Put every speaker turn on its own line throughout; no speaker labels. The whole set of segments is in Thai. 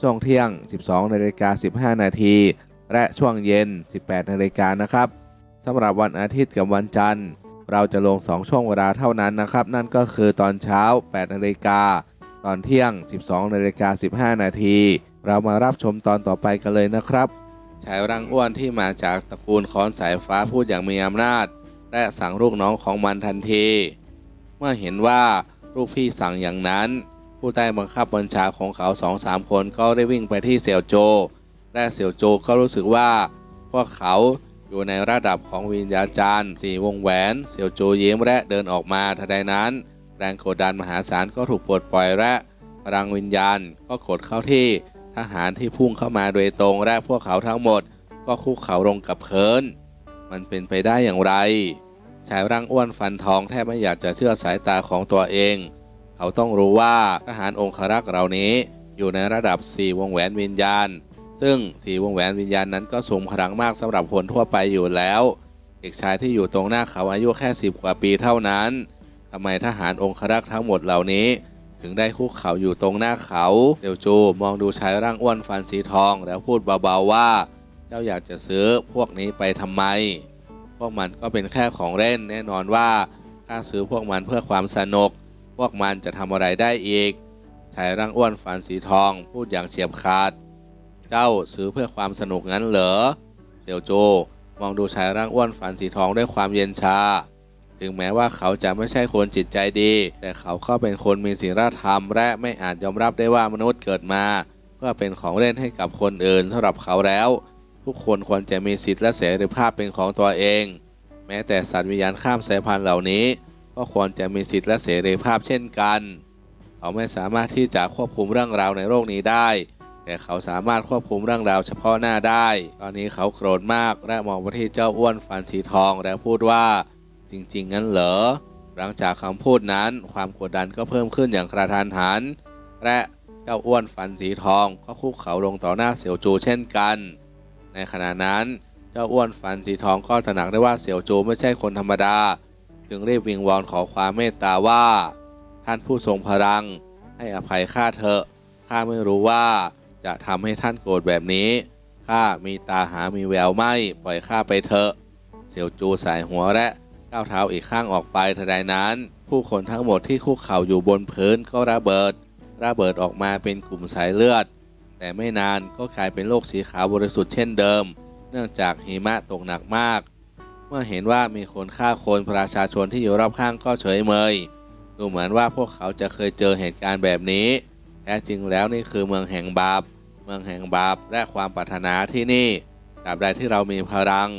ช่วงเที่ยง 12นาฬิกา15 นาที และช่วงเย็น 18นาฬิกานะครับสำหรับวันอาทิตย์กับวันจันทร์ เราจะลง 2 ช่วงเวลาเท่านั้นนะครับ นั่นก็คือตอนเช้า 8นาฬิกาตอนเที่ยง 12นาฬิกา15 นาที เรามารับชมตอนต่อไปกันเลยนะครับชายร่างอ้วนที่มาจากตระกูลค้อนสายฟ้าพูดอย่างมีอำนาจ และสั่งลูกน้องของมันทันที เมื่อเห็นว่าลูกพี่สั่งอย่างนั้น ผู้ใต้บังคับบัญชาของเขาสองสามคนก็ได้วิ่งไปที่เสี่ยวโจ และเสี่ยวโจก็รู้สึกว่า พวกเขาอยู่ในระดับของวิญญาจารย์สี่วงแหวน เสี่ยวโจยิ้มและเดินออกมาทันใดนั้น แรงกดดันมหาศาลก็ถูกปลดปล่อยและพลังวิญญาณก็กดเข้าที่ทหารที่พุ่งเข้ามาโดยตรงและพวกเขาทั้งหมด ก็คุกเข่าลงกับพื้นมันเป็นไปได้อย่างไรชายร่างอ้วนฟันทองแทบไม่อยากจะเชื่อสายตาของตัวเอง เขาต้องรู้ว่าทหารองครักษ์เหล่านี้อยู่ในระดับ 4 วงแหวนวิญญาณ ซึ่ง 4 วงแหวนวิญญาณนั้นก็สูงพลังมากสำหรับคนทั่วไปอยู่แล้ว เด็กชายที่อยู่ตรงหน้าเขาอายุแค่ 10 กว่าปีเท่านั้นทำไมทหารองครักษ์ทั้งหมดเหล่านี้ ถึงได้คุกเข่าอยู่ตรงหน้าเขาเตียวจูมองดูชายร่างอ้วนฟันสีทอง แล้วพูดเบาๆว่า เจ้าอยากจะซื้อพวกนี้ไปทำไม พวกมันก็เป็นแค่ของเล่นแน่นอนว่าถ้าซื้อพวกมันเพื่อความสนุก พวกมันจะทำอะไรได้อีกชายร่างอ้วนฟันสีทองพูดอย่างเฉียบขาด เจ้าซื้อเพื่อความสนุกงั้นเหรอเสี่ยวโจมองดูชายร่างอ้วนฟันสีทองด้วยความเย็นชา ถึงแม้ว่าเขาจะไม่ใช่คนจิตใจดี แต่เขาก็เป็นคนมีศีลธรรม และไม่อาจยอมรับได้ว่ามนุษย์เกิดมา เพื่อเป็นของเล่นให้กับคนอื่นสำหรับเขาแล้ว ทุกคนควรจะมีสิทธิและเสรีภาพเป็นของตัวเอง แม้แต่สัตว์วิญญาณข้ามสายพันธุ์เหล่านี้ ก็ควรจะมีสิทธิและเสรีภาพเช่นกัน เขาไม่สามารถที่จะควบคุมเรื่องราวในโลกนี้ได้ แต่เขาสามารถควบคุมเรื่องราวเฉพาะหน้าได้ ตอนนี้เขาโกรธมากและมองไปที่เจ้าอ้วนฟันสีทองแล้วพูดว่า จริง ๆ งั้นเหรอ หลังจากคำพูดนั้น ความกดดันก็เพิ่มขึ้นอย่างกระทันหัน และเจ้าอ้วนฟันสีทองก็คุกเข่าลงต่อหน้าเสี่ยวจูเช่นกัน ในขณะนั้น เจ้าอ้วนฟันสีทองก็ตระหนักได้ว่าเสี่ยวจูไม่ใช่คนธรรมดา จึงเรียบวิงวอนขอความเมตตาว่า ท่านผู้ทรงพลัง ให้อภัยข้าเถอะข้าไม่รู้ว่าจะทำให้ท่านโกรธแบบนี้ข้ามีตาหามีแววไม่ปล่อยข้าไปเถอะเสี่ยวจูสายหัวและก้าวเท้าอีกข้างออกไปทันใดนั้น ผู้คนทั้งหมดที่คุกเข่าอยู่บนพื้นก็ระเบิด ระเบิดออกมาเป็นกลุ่มสายเลือด แต่ไม่นานก็กลายเป็นโลกสีขาวบริสุทธิ์เช่นเดิม เนื่องจากหิมะตกหนักมาก เมื่อเห็นว่ามีคนฆ่าคนประชาชนที่อยู่รอบข้างก็เฉยเมย ดูเหมือนว่าพวกเขาจะเคยเจอเหตุการณ์แบบนี้ แท้จริงแล้วนี่คือเมืองแห่งบาป เมืองแห่งบาปและความปรารถนาที่นี่ตราบใดที่เรามีพลัง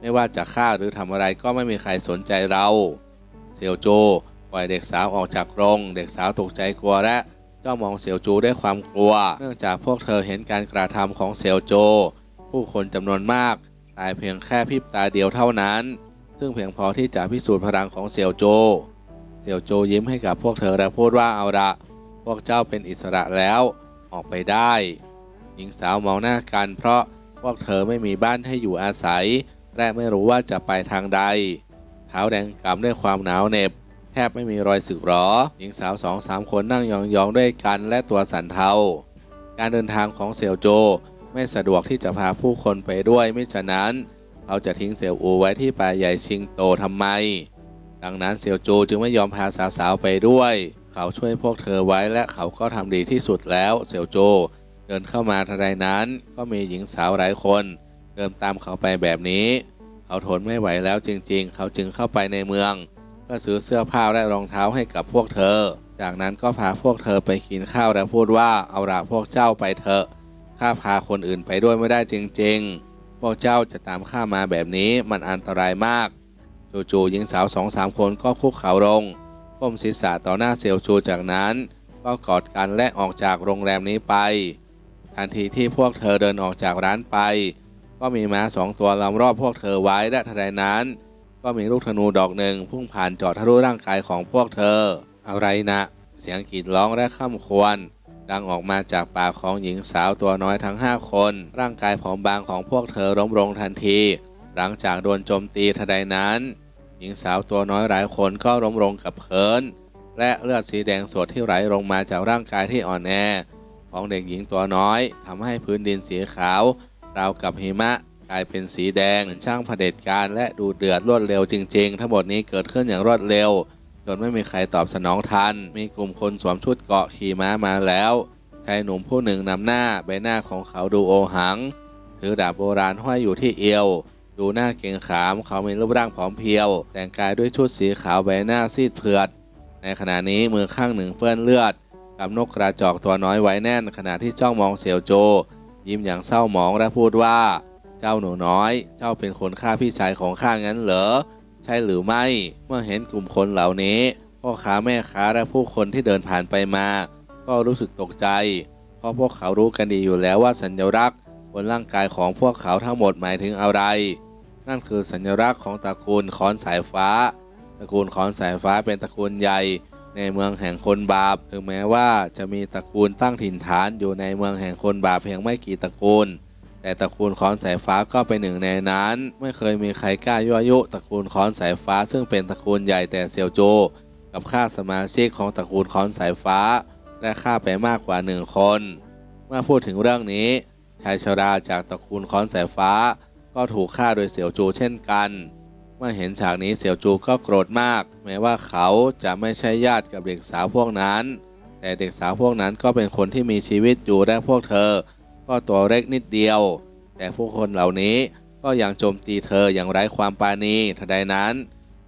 ไม่ว่าจะฆ่าหรือทำอะไรก็ไม่มีใครสนใจเราเซียวโจปล่อยเด็กสาวออกจากกรง เด็กสาวตกใจกลัวและจ้องมองเซียวจูด้วยความกลัว เนื่องจากพวกเธอเห็นการกระทำของเซียวโจ ผู้คนจำนวนมาก ตายเพียงแค่พริบตาเดียวเท่านั้น ซึ่งเพียงพอที่จะพิสูจน์พลังของเซี่ยวโจเซี่ยวโจยิ้มให้กับพวกเธอและพูดว่าเอาละพวกเจ้าเป็นอิสระแล้วออกไปได้ หญิงสาวมองหน้ากันเพราะพวกเธอไม่มีบ้านให้อยู่อาศัย และไม่รู้ว่าจะไปทางใด เท้าแดงกำด้วยความหนาวเหน็บ แทบไม่มีรอยสึกหรอ หญิงสาวสองสามคนนั่งยองๆด้วยกันและตัวสันเทา การเดินทางของเสี่ยวโจ ไม่สะดวกที่จะพาผู้คนไปด้วยไม่ฉะนั้นเขาจะทิ้งเสี่ยวอูไว้ที่ป่าใหญ่ชิงโตทำไม ดังนั้นเสี่ยวโจจึงไม่ยอมพาสาวๆไปด้วย เขาช่วยพวกเธอไว้และเขาก็ทำดีที่สุดแล้วเสี่ยวโจเดินเข้ามาทันใดนั้นก็มีหญิงสาวหลายคน เดินตามเขาไปแบบนี้ เขาทนไม่ไหวแล้วจริงๆ เขาจึงเข้าไปในเมืองเพื่อซื้อเสื้อผ้าและรองเท้าให้กับพวกเธอ จากนั้นก็พาพวกเธอไปกินข้าวและพูดว่าเอาละพวกเจ้าไปเถอะ ข้าพาคนอื่นไปด้วยไม่ได้จริงๆ พวกเจ้าจะตามข้ามาแบบนี้มันอันตรายมาก จู่ๆหญิงสาวสองสามคนก็คุกเข่าลงก้มศีรษะต่อหน้าเซียวจูจากนั้น ก็กอดกันและออกจากโรงแรมนี้ไป ทันทีที่พวกเธอเดินออกจากร้านไป ก็มีม้าสองตัวล้อมรอบพวกเธอไว้และทันใดนั้น ก็มีลูกธนูดอกหนึ่งพุ่งผ่านจอดทะลุร่างกายของพวกเธอ อะไรนะ เสียงกรีดร้องและข้ามควร ดังออกมาจากปากของหญิงสาวตัวน้อยทั้งห้าคน ร่างกายผอมบางของพวกเธอล้มลงทันที หลังจากโดนโจมตีทันใดนั้น หญิงสาวตัวน้อยหลายคนก็ล้มลงกับพื้นและเลือดสีแดงสดที่ไหลลงมาจากร่างกายที่อ่อนแอ ของเด็กหญิงตัวน้อยทำให้พื้นดินสีขาว ราวกับหิมะ กลายเป็นสีแดงเหมือนช่างเผด็จการและดูเดือดรวดเร็วจริง ๆ ทั้งหมดนี้เกิดขึ้นอย่างรวดเร็ว จนไม่มีใครตอบสนองทัน มีกลุ่มคนสวมชุดเกาะขี่ม้ามาแล้วชายหนุ่มผู้หนึ่งนำหน้าใบหน้าของเขาดูโอหัง ถือดาบโบราณห้อยอยู่ที่เอว ดูหน้าเกรงขามเขามีรูปร่างผอมเพรียว แต่งกายด้วยชุดสีขาวใบหน้าซีดเผือด ในขณะนี้มือข้างหนึ่งเปื้อนเลือดกับนกกระจอกตัวน้อยไว้แน่นขณะที่จ้องมองเสี่ยวโจ ยิ้มอย่างเศร้าหมองและพูดว่า เจ้าหนูน้อย เจ้าเป็นคนฆ่าพี่ชายของข้างั้นเหรอ ใช่หรือไม่ เมื่อเห็นกลุ่มคนเหล่านี้พ่อค้าแม่ค้าและผู้คนที่เดินผ่านไปมา ก็รู้สึกตกใจ เพราะพวกเขารู้กันดีอยู่แล้วว่าสัญลักษณ์บนร่างกายของพวกเขาทั้งหมดหมายถึงอะไร นั่นคือสัญลักษณ์ของตระกูลขอนสายฟ้า ตระกูลขอนสายฟ้าเป็นตระกูลใหญ่ในเมืองแห่งคนบาป ถึงแม้ว่าจะมีตระกูลตั้งถิ่นฐานอยู่ในเมืองแห่งคนบาปเพียงไม่กี่ตระกูล แต่ตระกูลขอนสายฟ้าก็เป็นหนึ่งในนั้น ไม่เคยมีใครกล้ายั่วยุตระกูลขอนสายฟ้า ซึ่งเป็นตระกูลใหญ่แต่เซียวโจ กับฆ่าสมาชิกของตระกูลขอนสายฟ้า และฆ่าไปมากกว่าหนึ่งคน เมื่อพูดถึงเรื่องนี้ ชายชราจากตระกูลขอนสายฟ้า ก็ถูกฆ่าโดยเสี่ยวจูเช่นกันเมื่อเห็นฉากนี้เสี่ยวจูก็โกรธมาก แม้ว่าเขาจะไม่ใช่ญาติกับเด็กสาวพวกนั้น แต่เด็กสาวพวกนั้นก็เป็นคนที่มีชีวิตอยู่และพวกเธอ ก็ตัวเล็กนิดเดียว แต่ผู้คนเหล่านี้ก็ยังโจมตีเธออย่างไร้ความปราณีทันใดนั้น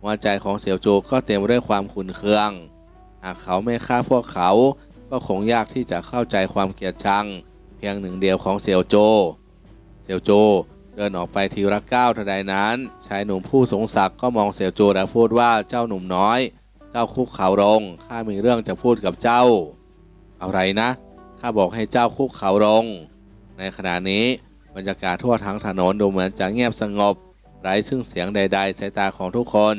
หัวใจของเสี่ยวจูก็เต็มด้วยความขุนเคือง หากเขาไม่ฆ่าพวกเขา ก็คงยากที่จะเข้าใจความเกลียดชัง เพียงหนึ่งเดียวของเสี่ยวโจ เสี่ยวโจเดินออกไปทีละก้าวทันใดนั้น ชายหนุ่มผู้สงสักก็มองเสี่ยวโจและพูดว่าเจ้าหนุ่มน้อย เจ้าคุกเข่าลงข้ามีเรื่องจะพูดกับเจ้า อะไรนะข้าบอกให้เจ้าคุกเข่าลง ในขณะนี้บรรยากาศทั่วทั้งถนนดูเหมือนจะเงียบสงบ ไร้ซึ่งเสียงใด ๆ สายตาของทุกคน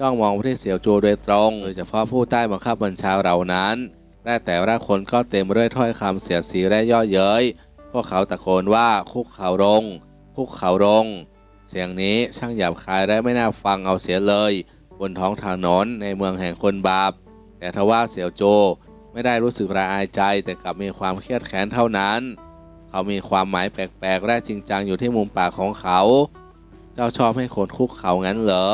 ต้องมองไปที่เสี่ยวโจโดยตรงโดยเฉพาะผู้ใต้บังคับบัญชาเหล่านั้นและแต่ละคนก็เต็มด้วยถ้อยคำเสียดสีและย่อเย้ย พวกเขาตะโกนว่าคุกเข่าลง คุกเข่าลง เสียงนี้ช่างหยาบคายและไม่น่าฟังเอาเสียเลย บนท้องถนนในเมืองแห่งคนบาป แต่ทว่าเสี่ยวโจไม่ได้รู้สึกระอายใจแต่กลับมีความเครียดแค้นเท่านั้น เขามีความหมายแปลกๆและจริงจังอยู่ที่มุมปากของเขา เจ้าชอบให้คนคุกเขางั้นเหรอ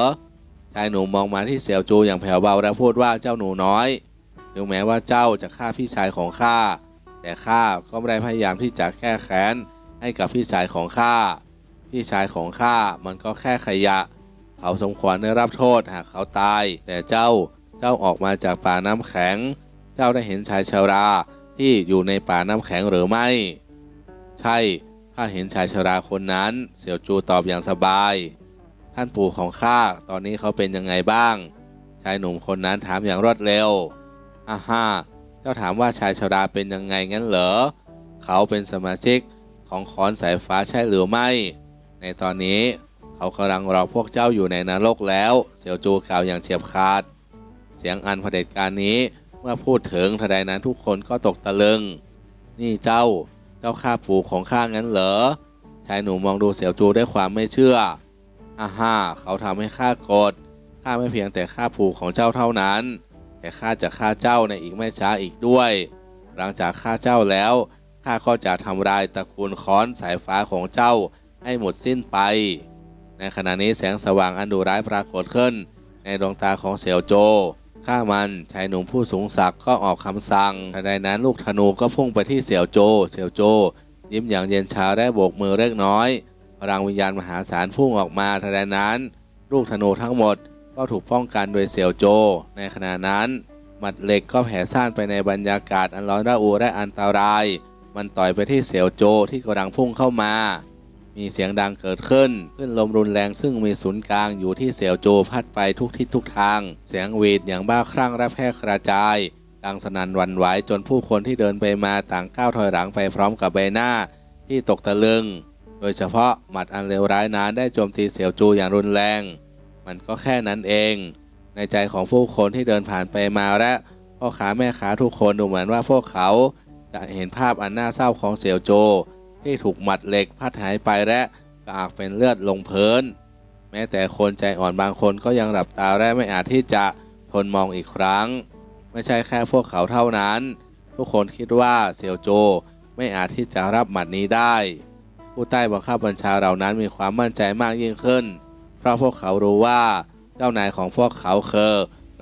ชายหนุ่มมองมาที่เสี่ยวจูอย่างแผ่วเบาและพูดว่าเจ้าหนูน้อย ถึงแม้ว่าเจ้าจะฆ่าพี่ชายของข้า แต่ข้าก็ไม่ได้พยายามที่จะแก้แค้นให้กับพี่ชายของข้า พี่ชายของข้ามันก็แค่ขยะ เขาสมควรได้รับโทษหากเขาตาย แต่เจ้า เจ้าออกมาจากป่าน้ำแข็ง เจ้าได้เห็นชายชาราที่อยู่ในป่าน้ำแข็งหรือไม่ ใช่ ข้าเห็นชายชราคนนั้น เสี่ยวจูตอบอย่างสบาย ท่านปู่ของข้า ตอนนี้เขาเป็นยังไงบ้าง ชายหนุ่มคนนั้นถามอย่างรวดเร็วอ่าฮ่า เจ้าถามว่าชายชราเป็นยังไงงั้นเหรอ เขาเป็นสมาชิกของขอนสายฟ้าใช่หรือไม่ ในตอนนี้เขากำลังรอพวกเจ้าอยู่ในนรกแล้ว เสี่ยวจูกล่าวอย่างเฉียบขาด เสียงอันเผด็จการนี้เมื่อพูดถึงทนใดนั้นทุกคนก็ตกตะลึง นี่เจ้า เจ้าข้าปู่ของข้างั้นเหรอชายหนุ่มมองดูเสี่ยวจูด้วยความไม่เชื่ออาฮ่าเขาทำให้ข้าโกรธข้าไม่เพียงแต่ข้าปู่ของเจ้าเท่านั้น แต่ข้าจะฆ่าเจ้าในอีกไม่ช้าอีกด้วย หลังจากฆ่าเจ้าแล้วข้าก็จะทำลายตระกูลค้อนสายฟ้าของเจ้าให้หมดสิ้นไป ในขณะนี้แสงสว่างอันดุร้ายปรากฏขึ้น ในดวงตาของเสี่ยวโจ ฆ่ามันชายหนุ่มผู้สูงศักดิ์ก็ออกคำสั่งทันใดนั้นลูกธนูก็พุ่งไปที่เสี่ยวโจ เสี่ยวโจ ยิ้มอย่างเย็นชาและโบกมือเล็กน้อย พลังวิญญาณมหาศาลพุ่งออกมาทันใดนั้น ลูกธนูทั้งหมดก็ถูกป้องกันโดยเสี่ยวโจ ในขณะนั้น หมัดเหล็กก็แผ่ซ่านไปในบรรยากาศอันร้อนระอุและอันตราย มันต่อยไปที่เสี่ยวโจที่กำลังพุ่งเข้ามา มีเสียงดังเกิดขึ้นขึ้นลมรุนแรงซึ่งมีศูนย์กลางอยู่ที่เสี่ยวโจพัดไปทุกทิศทุกทาง เสียงหวีดอย่างบ้าคลั่งและแพร่กระจาย ดังสนั่นวันไหวจนผู้คนที่เดินไปมาต่างก้าวถอยหลังไปพร้อมกับใบหน้า ที่ตกตะลึง โดยเฉพาะหมัดอันเลวร้ายนั้นได้โจมตีเสี่ยวจูอย่างรุนแรง มันก็แค่นั้นเอง ในใจของผู้คนที่เดินผ่านไปมาและพ่อค้าแม่ค้าทุกคนดูเหมือนว่าพวกเขาจะเห็นภาพอันน่าเศร้าของเสี่ยวโจ ที่ถูกหมัดเหล็กพัดหายไปและกระอักเป็นเลือดลงพื้นแม้แต่คนใจอ่อนบางคนก็ยังหลับตาและไม่อาจที่จะทนมองอีกครั้ง ไม่ใช่แค่พวกเขาเท่านั้น ทุกคนคิดว่าเสี่ยวโจไม่อาจที่จะรับหมัดนี้ได้ ผู้ใต้บังคับบัญชาเหล่านั้นมีความมั่นใจมากยิ่งขึ้น เพราะพวกเขารู้ว่าเจ้านายของพวกเขาคือ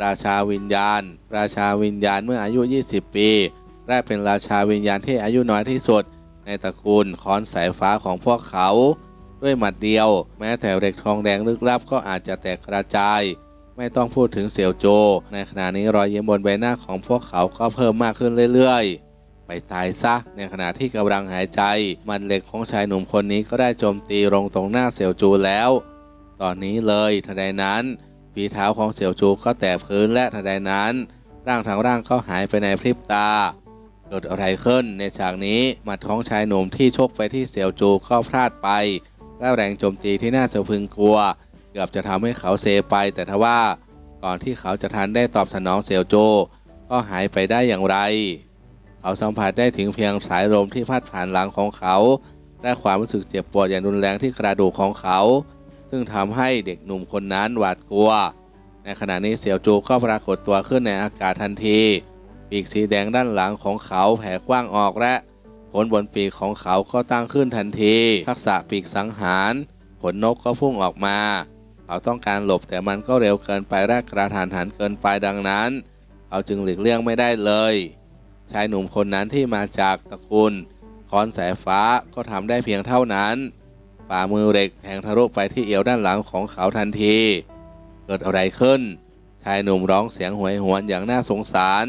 ราชาวิญญาณ ราชาวิญญาณเมื่ออายุ 20 ปีและเป็นราชาวิญญาณที่อายุน้อยที่สุด ในตระกูลค้อนสายฟ้าของพวกเขา ด้วยหมัดเดียว แม้แต่เหล็กทองแดงลึกลับก็อาจจะแตกกระจาย ไม่ต้องพูดถึงเสี่ยวโจ ในขณะนี้รอยยิ้มบนใบหน้าของพวกเขาก็เพิ่มมากขึ้นเรื่อยๆ ไปตายซะ ในขณะที่กำลังหายใจ มันเหล็กของชายหนุ่มคนนี้ก็ได้โจมตีลงตรงหน้าเสี่ยวจูแล้ว ตอนนี้เลยทันใดนั้นฝีเท้าของเสี่ยวจูก็แตะพื้นและทันใดนั้น ร่างทั้งร่างก็หายไปในพริบตา เกิดอะไรขึ้นในฉากนี้หมัดของชายหนุ่มที่ชกไปที่เสี่ยวจูก็พลาดไปและแรงโจมตีที่น่าสะพึงกลัว เกือบจะทำให้เขาเซไป แต่ทว่าก่อนที่เขาจะทันได้ตอบสนองเสี่ยวโจ ก็หายไปได้อย่างไร เขาสัมผัสได้ถึงเพียงสายลมที่พัดผ่านหลังของเขา และความรู้สึกเจ็บปวดอย่างรุนแรงที่กระดูกของเขา ซึ่งทำให้เด็กหนุ่มคนนั้นหวาดกลัว ในขณะนี้เสี่ยวจูก็ปรากฏตัวขึ้นในอากาศทันที ปีกสีแดงด้านหลังของเขาแผ่กว้างออกและขนบนปีกของเขาก็ตั้งขึ้นทันที ทักษะปีกสังหารขนนกก็พุ่งออกมา เขาต้องการหลบแต่มันก็เร็วเกินไปและกระทันหันเกินไปดังนั้น เขาจึงหลีกเลี่ยงไม่ได้เลย ชายหนุ่มคนนั้นที่มาจากตระกูลค้อนสายฟ้าก็ทำได้เพียงเท่านั้นฝ่ามือเหล็กแทงทะลุไปที่เอวด้านหลังของเขาทันที เกิดอะไรขึ้น ชายหนุ่มร้องเสียงหวยหวนอย่างน่าสงสาร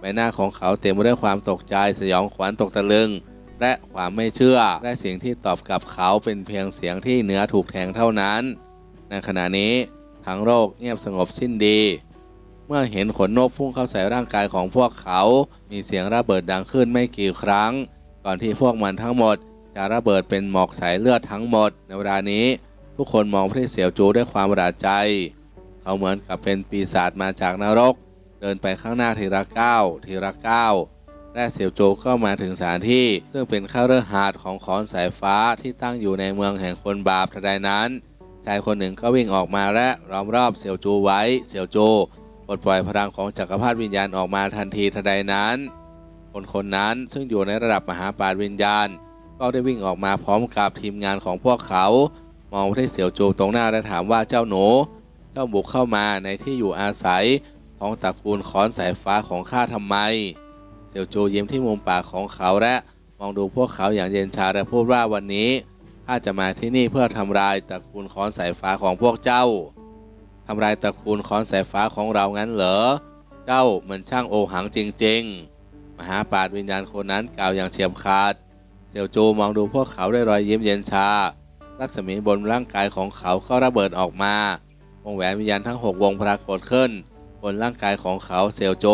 ใบหน้าของเขาเต็มไปด้วยความตกใจสยองขวัญตกตะลึง และความไม่เชื่อ และเสียงที่ตอบกลับเขาเป็นเพียงเสียงที่เนื้อถูกแทงเท่านั้น ในขณะนี้ทั้งโลกเงียบสงบสิ้นดี เมื่อเห็นขนนกพุ่งเข้าใส่ร่างกายของพวกเขา มีเสียงระเบิดดังขึ้นไม่กี่ครั้ง ก่อนที่พวกมันทั้งหมด จะระเบิดเป็นหมอกสายเลือดทั้งหมด ในเวลานี้ ทุกคนมองพระเสี่ยวจูด้วยความประหลาดใจ เขาเหมือนกับเป็นปีศาจมาจากนรก เดินไปข้างหน้าทีละก้าวทีละก้าวและเสี่ยวโจก็มาถึงสถานที่ ซึ่งเป็นข้าเรือหาดของขอนสายฟ้าที่ตั้งอยู่ในเมืองแห่งคนบาปทันใดนั้น ชายคนหนึ่งก็วิ่งออกมาและล้อมรอบเสี่ยวจูไว้เสี่ยวจูปลดปล่อยพลังของจักรพรรดิวิญญาณออกมาทันทีทันใดนั้น คนคนนั้นซึ่งอยู่ในระดับมหาปราชญ์วิญญาณ ก็ได้วิ่งออกมาพร้อมกับทีมงานของพวกเขา มองไปที่เสี่ยวจูตรงหน้าและถามว่าเจ้าหนูเจ้าบุกเข้ามาในที่อยู่อาศัย ของตระกูลค้อนสายฟ้าของข้าทำไมเสี่ยวจูยิ้มที่มุมปากของเขาและมองดูพวกเขาอย่างเย็นชาและพูดว่าวันนี้ข้าจะมาที่นี่เพื่อทำลายตระกูลค้อนสายฟ้าของพวกเจ้าทำลายตระกูลค้อนสายฟ้าของเรางั้นเหรอ เจ้ามันช่างโอหังจริง ๆ มหาปราชญ์วิญญาณคนนั้นกล่าวอย่างเฉียบขาดเสี่ยวจูมองดูพวกเขาด้วยรอยยิ้มเย็นชา รัศมีบนร่างกายของเขาก็ระเบิดออกมาวงแหวนวิญญาณทั้ง6วงปรากฏขึ้น บนร่างกายของเขาเซลโจ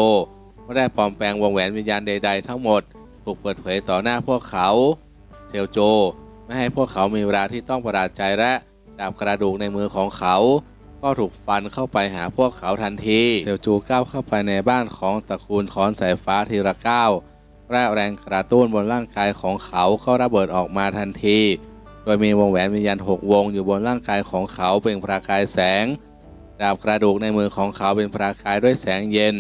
ไม่ได้ปลอมแปลงวงแหวนวิญญาณใด ๆ ทั้งหมดถูกเปิดเผยต่อหน้าพวกเขา เซลโจ ไม่ให้พวกเขามีเวลาที่ต้องประหลาดใจและดาบกระดูกในมือของเขา ก็ถูกฟันเข้าไปหาพวกเขาทันที เซลจูก้าวเข้าไปในบ้านของตระกูลคอนสายฟ้าทีละก้าวและแรงกระตุ้นบนร่างกายของเขาก็ระเบิดออกมาทันที โดยมีวงแหวนวิญญาณหกวงอยู่บนร่างกายของเขาเป็นประกายแสง ดาบกระดูกในมือของเขาเป็นประกายด้วยแสงเย็น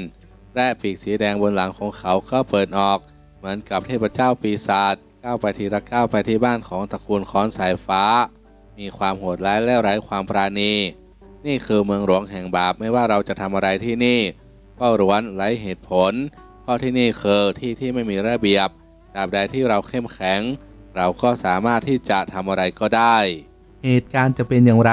และปีกสีแดงบนหลังของเขาก็เปิดออก เหมือนกับเทพเจ้าปีศาจก้าวไปทีละก้าวไปที่บ้านของตระกูลค้อนสายฟ้า มีความโหดร้ายและไร้ความปราณี นี่คือเมืองหลวงแห่งบาปไม่ว่าเราจะทำอะไรที่นี่ ก็ล้วนไร้เหตุผล เพราะที่นี่คือที่ที่ไม่มีระเบียบตราบใดที่เราเข้มแข็ง เราก็สามารถที่จะทำอะไรก็ได้
เหตุการณ์จะเป็นอย่างไร